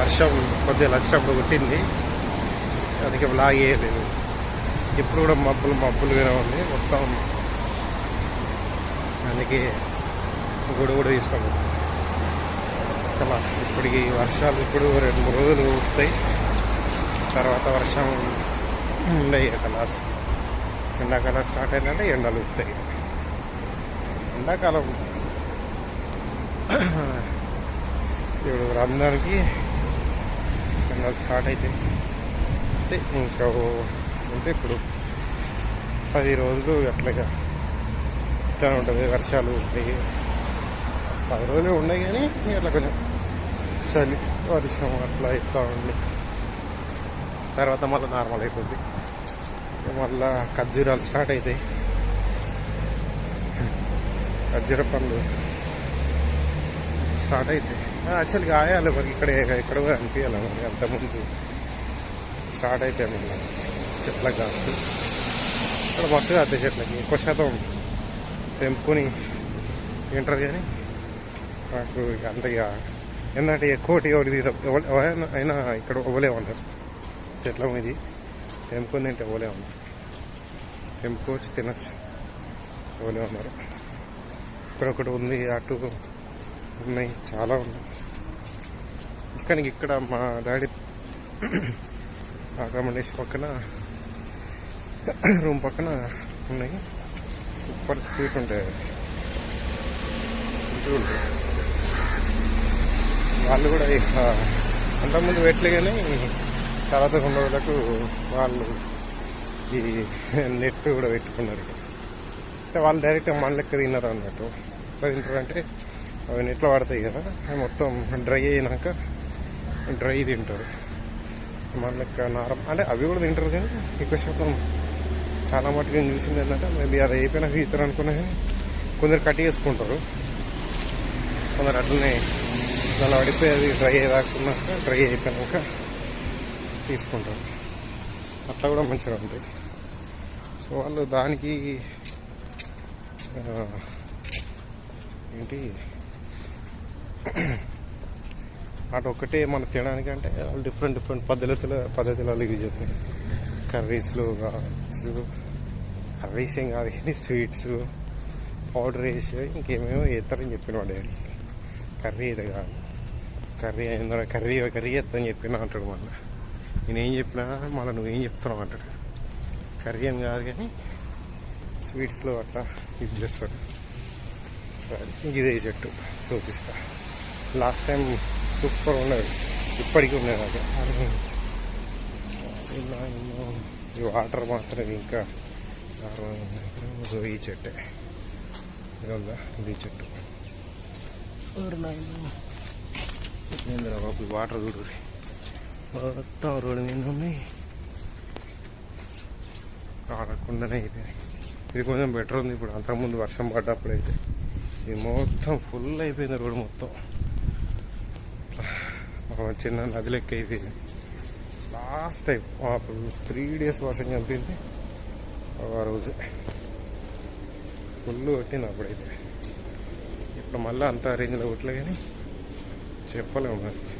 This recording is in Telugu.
వర్షం కొద్దిగా వచ్చినప్పుడు కొట్టింది. అందుకే బ్లాగ్ వేయలేదు ఇప్పుడు కూడా మబ్బులు మబ్బులుగానే ఉంది. మొత్తం అందుకే గుడి కూడా తీసుకోండి కలాస్ ఇప్పటికి వర్షాలు ఇప్పుడు రెండు మూడు రోజులు ఊపుతాయి తర్వాత వర్షం ఉండయి కలాస్ ఎండాకాలం స్టార్ట్ అయిందంటే ఎండలు ఊపుతాయి ఎండాకాలం. ఇప్పుడు అందరికీ ఎండలు స్టార్ట్ అవుతాయి అంటే ఇంకా అంటే ఇప్పుడు పది రోజులు అట్లాగా ఇట్లా ఉంటుంది వర్షాలు ఉంటాయి. పది రోజులు ఉన్నాయి కానీ అట్లా కొంచెం చలి వర్షం అట్లా ఇట్లా ఉండి తర్వాత మళ్ళీ నార్మల్ అయిపోద్ది. మళ్ళా ఖర్జూరాలు స్టార్ట్ అవుతాయి ఖర్జూర పండ్లు స్టార్ట్ అవుతాయి యాక్చువల్గా గాయాలి మరి ఇక్కడ ఇక్కడ కూడా అనిపించాలి మరి అంతకుముందు. స్టార్ట్ అయిపోయాయి ఇలా చెట్లకు కాస్తూ ఇక్కడ మస్తు కాస్తాయి చెట్లకి. ఎక్కువ శాతం తెంపుకొని తింటారు కానీ నాకు ఇక అంత ఇక ఏంటంటే ఎక్కువటి ఒకటి అయినా ఇక్కడ ఇవ్వలే ఉంటారు చెట్ల మీద తెంపుకొని తింటే ఇవ్వలే ఉన్నారు తెంపుకోవచ్చు తినచ్చు. ఇవ్వలే ఉన్నారు ఇక్కడ ఒకటి ఉంది అటు ఉన్నాయి చాలా ఉన్నాయి. కానీ ఇక్కడ మా డాడీ అకామిడేషన్ పక్కన రూమ్ పక్కన ఉన్నాయి. సూపర్ స్వీట్ ఉంటాయి ఉంటాయి వాళ్ళు కూడా ఇక అంతకుముందు పెట్టలే కానీ తర్వాత ఉన్న వాళ్ళకు వాళ్ళు ఈ నెట్ కూడా పెట్టుకున్నారు అంటే వాళ్ళు డైరెక్ట్ మన లెక్క తిన్నారు అన్నట్టు. ఎట్లా తింటారు అంటే అవి నెట్లో పడతాయి కదా మొత్తం డ్రై అయినాక డ్రై తింటారు. మన నార్మల్ అంటే అవి కూడా తింటారు కానీ ఎక్కువ శాతం చాలా మటుకు నేను చూసింది ఏంటంటే మేబీ అది అయిపోయినాక ఇతరు అనుకున్నా కానీ కొందరు కట్ చేసుకుంటారు. కొందరు అట్లనే దానిలో పడిపోయి అది డ్రై అయ్యేదాకున్నాక డ్రై అయిపోయినాక తీసుకుంటారు. అట్లా కూడా మంచిగా ఉంటాయి. సో వాళ్ళు దానికి ఏంటి అటు ఒకటే మనం తినడానికి అంటే డిఫరెంట్ డిఫరెంట్ పద్ధతుల పద్ధతులలో యూజ్ చేస్తాయి కర్రీస్లో కర్రీస్ ఏం కాదు కానీ స్వీట్స్ పౌడర్ వేసి ఇంకేమేమో వేస్తారని చెప్పిన వాడు డాడీ. కర్రీ ఇది కాదు. కర్రీ అయిందో కర్రీ కర్రీ వేస్తాను చెప్పిన అంటాడు మళ్ళీ. నేనేం చెప్పినా మళ్ళీ నువ్వేం చెప్తున్నావు అంటాడు. కర్రీ ఏం కాదు కానీ స్వీట్స్లో అట్లా యూజ్ చేస్తాడు. సరే ఇంక ఇదే చెట్టు. చూపిస్తా. లాస్ట్ టైం సూపర్ ఉన్నది. ఇప్పటికీ ఉన్నది అది. ఈ వాటర్ మాత్రం ఇంకా ఈ చెట్టే. ఇది ఇది చెట్టు. నాయనో. బాబు వాటర్ చూడు. మొత్తం రోడ్డు మీద ఉన్నాయి. ఆడకుండానే అయిపోయినాయి. ఇది కొంచెం బెటర్ ఉంది ఇప్పుడు. అంతకుముందు వర్షం పడ్డప్పుడు అయితే ఇది మొత్తం ఫుల్ అయిపోయింది రోడ్డు మొత్తం. చిన్న నది లెక్క ఇది. లాస్ట్ టైం అప్పుడు త్రీ డేస్ వర్షం చంపింది. ఆ రోజు. ఫుల్ కొట్టింది అప్పుడైతే. ఇప్పుడు మళ్ళీ అంత రేంజ్లో కొట్టలే కానీ చెప్పలేము మరి.